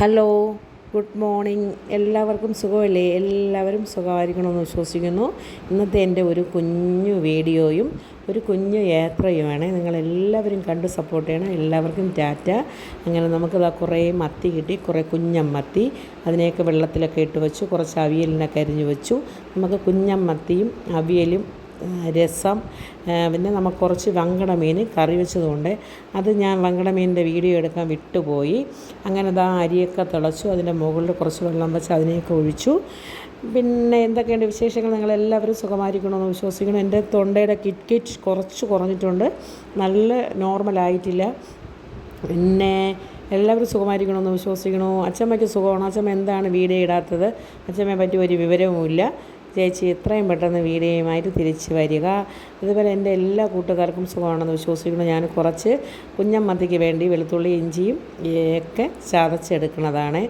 Hello good morning. എല്ലാവർക്കും സുഖമല്ലേ? എല്ലാവരും സുഖമായിരിക്കണമെന്ന് വിശ്വസിക്കുന്നു. ഇന്നത്തെ എന്റെ ഒരു കുഞ്ഞു വീഡിയോയും ഒരു കുഞ്ഞു യാത്രയുമാണ്. നിങ്ങളെല്ലാവരും കണ്ട് സപ്പോർട്ട് ചെയ്യണം. എല്ലാവർക്കും ടാറ്റ. അങ്ങനെ നമുക്കിതാ കുറേ മത്തി കിട്ടി കുറേ കുഞ്ഞം മത്തി അതിനെയൊക്കെ വെള്ളത്തിലൊക്കെ ഇട്ട് വെച്ചു കുറച്ച് അവിയലിനൊക്കെ അരിഞ്ഞു വെച്ചു. നമുക്ക് കുഞ്ഞം മത്തിയും അവിയലും രസം. പിന്നെ നമുക്ക് കുറച്ച് വങ്കട മീൻ കറി വെച്ചതുകൊണ്ട് അത് ഞാൻ വങ്കട മീനിന്റെ വീഡിയോ എടുക്കാൻ വിട്ടുപോയി. അങ്ങനെ ദാ അരിയൊക്കെ തിളച്ചു അതിന്റെ മുകളിൽ കുറച്ച് വെള്ളം വെച്ച് അതിനെയൊക്കെ ഒഴിച്ചു. പിന്നെ എന്തൊക്കെയുണ്ട് വിശേഷങ്ങൾ? നിങ്ങളെല്ലാവരും സുഖമായിരിക്കണമെന്ന് വിശ്വസിക്കണം എന്റെ തൊണ്ടയുടെ കിറ്റ് കിറ്റ് കുറച്ച് കുറഞ്ഞിട്ടുണ്ട്. നല്ല നോർമലായിട്ടില്ല പിന്നെ എല്ലാവരും സുഖമായിരിക്കണമെന്ന് വിശ്വസിക്കണോ അച്ഛമ്മയ്ക്ക് സുഖമാണ്? അച്ഛമ്മ എന്താണ് വീഡിയോ ഇടാത്തത്? അച്ഛമ്മയെ പറ്റി ഒരു വിവരവുമില്ല. ചേച്ചി എത്രയും പെട്ടെന്ന് വീഡിയോയുമായിട്ട് തിരിച്ച് വരിക. അതുപോലെ എന്റെ എല്ലാ കൂട്ടുകാർക്കും സുഖമാണെന്ന് വിശ്വസിക്കുന്നു. ഞാൻ കുറച്ച് കുഞ്ഞമ്മത്തിക്ക് വേണ്ടി വെളുത്തുള്ളി ഇഞ്ചിയും ഒക്കെ ചതച്ചെടുക്കുന്നതാണ്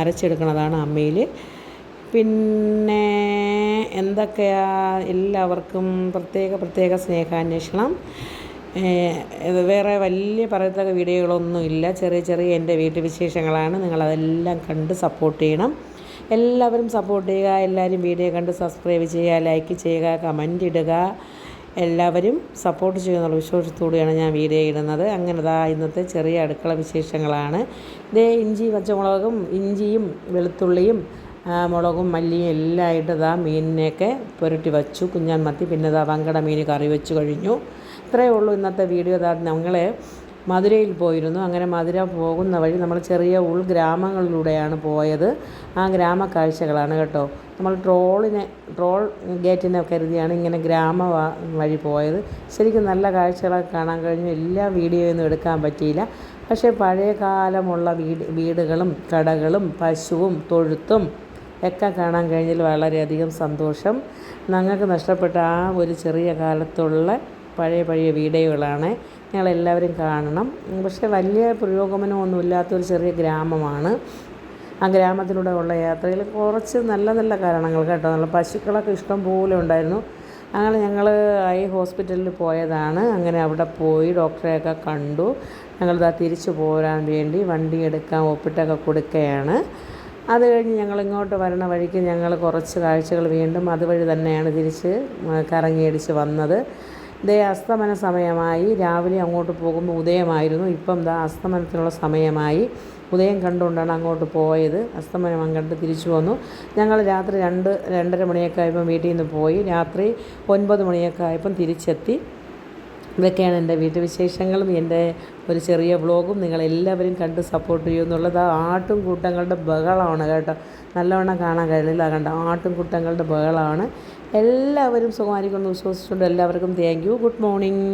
അരച്ചെടുക്കുന്നതാണ് അമ്മയിൽ. പിന്നെ എന്തൊക്കെയാ? എല്ലാവർക്കും പ്രത്യേക പ്രത്യേക സ്നേഹാന്വേഷണം. വേറെ വലിയ പറയത്തക്ക വീഡിയോകളൊന്നുമില്ല. ചെറിയ ചെറിയ എന്റെ വീട്ടുവിശേഷങ്ങളാണ്. നിങ്ങളതെല്ലാം കണ്ട് സപ്പോർട്ട് ചെയ്യണം. എല്ലാവരും സപ്പോർട്ട് ചെയ്യുക എല്ലാവരും വീഡിയോ കണ്ട് സബ്സ്ക്രൈബ് ചെയ്യുക ലൈക്ക് ചെയ്യുക കമന്റ് ഇടുക. എല്ലാവരും സപ്പോർട്ട് ചെയ്യുമെന്നുള്ള വിശ്വാസത്തോടെയാണ് ഞാൻ വീഡിയോ ഇടുന്നത്. അങ്ങനെ ദാ ഇന്നത്തെ ചെറിയ അടുക്കള വിശേഷങ്ങളാണ്. ഇതേ ഇഞ്ചി പച്ചമുളകും ഇഞ്ചിയും വെളുത്തുള്ളിയും മുളകും മല്ലിയും എല്ലാം ആയിട്ട് ഇതാ മീനിനെയൊക്കെ പുരട്ടി വച്ചു. കുഞ്ഞാൻ മത്തി പിന്നെ ഇതാ വങ്കട മീൻ കറി വെച്ച് കഴിഞ്ഞു. ഇത്രയേ ഉള്ളൂ ഇന്നത്തെ വീഡിയോ ഇതാ ഞങ്ങൾ മധുരയിൽ പോയിരുന്നു. അങ്ങനെ മധുര പോകുന്ന വഴി നമ്മൾ ചെറിയ ഉൾഗ്രാമങ്ങളിലൂടെയാണ് പോയത്. ആ ഗ്രാമ കാഴ്ചകളാണ് കേട്ടോ. നമ്മൾ ട്രോളിനെ ട്രോൾ ഗേറ്റിനെ കരുതിയാണ് ഇങ്ങനെ ഗ്രാമ വഴി പോയത്. ശരിക്കും നല്ല കാഴ്ചകളൊക്കെ കാണാൻ കഴിഞ്ഞു. എല്ലാ വീഡിയോയൊന്നും എടുക്കാൻ പറ്റിയില്ല. പക്ഷേ പഴയ കാലമുള്ള വീട് വീടുകളും കടകളും പശുവും തൊഴുത്തും ഒക്കെ കാണാൻ കഴിഞ്ഞതിൽ വളരെയധികം സന്തോഷം. ഞങ്ങൾക്ക് നഷ്ടപ്പെട്ട ആ ഒരു ചെറിയ കാലത്തുള്ള പഴയ പഴയ വീഡിയോകളാണ് ഞങ്ങളെല്ലാവരും കാണണം. പക്ഷേ വലിയ പുരോഗമനമൊന്നും ഇല്ലാത്തൊരു ചെറിയ ഗ്രാമമാണ്. ആ ഗ്രാമത്തിലൂടെ ഉള്ള യാത്രയിൽ കുറച്ച് നല്ല നല്ല കാരണങ്ങൾ കേട്ടോ. നല്ല പശുക്കളൊക്കെ ഇഷ്ടം പോലെ ഉണ്ടായിരുന്നു. അങ്ങനെ ഞങ്ങൾ ഐ ഹോസ്പിറ്റലിൽ പോയതാണ്. അങ്ങനെ അവിടെ പോയി ഡോക്ടറെയൊക്കെ കണ്ടു. ഞങ്ങളിതാ തിരിച്ചു പോരാൻ വേണ്ടി വണ്ടി എടുക്കാൻ ഒപ്പിട്ടൊക്കെ കൊടുക്കുകയാണ്. അത് കഴിഞ്ഞ് ഞങ്ങൾ ഇങ്ങോട്ട് വരണ വഴിക്ക് ഞങ്ങൾ കുറച്ച് കാഴ്ചകൾ വീണ്ടും അതുവഴി തന്നെയാണ് തിരിച്ച് കറങ്ങിയടിച്ച് വന്നത്. ഇതേ അസ്തമന സമയമായി. രാവിലെ അങ്ങോട്ട് പോകുമ്പോൾ ഉദയമായിരുന്നു. ഇപ്പം ദാ അസ്തമനത്തിനുള്ള സമയമായി. ഉദയം കണ്ടുകൊണ്ടാണ് അങ്ങോട്ട് പോയത്. അസ്തമനം കണ്ട് തിരിച്ചു വന്നു. ഞങ്ങൾ രാത്രി രണ്ട് രണ്ടര മണിയൊക്കെ ആയപ്പം വീട്ടിൽ നിന്ന് പോയി. രാത്രി ഒൻപത് മണിയൊക്കെ ആയപ്പം തിരിച്ചെത്തി. ഇതൊക്കെയാണ് എന്റെ വീട്ടുവിശേഷങ്ങളും എന്റെ ഒരു ചെറിയ വ്ളോഗും നിങ്ങളെല്ലാവരും കണ്ട് സപ്പോർട്ട് ചെയ്യുമെന്നുള്ളത് ആ ആട്ടും കൂട്ടങ്ങളുടെ ബഹളമാണ് കേട്ടോ. നല്ലവണ്ണം കാണാൻ കഴിയില്ല. കണ്ട? ആട്ടും കൂട്ടങ്ങളുടെ ബഹളമാണ്. എല്ലാവരും സുഖമായിരിക്കുമെന്ന് വിശ്വസിച്ചുകൊണ്ട് എല്ലാവർക്കും താങ്ക് യു ഗുഡ് മോർണിംഗ്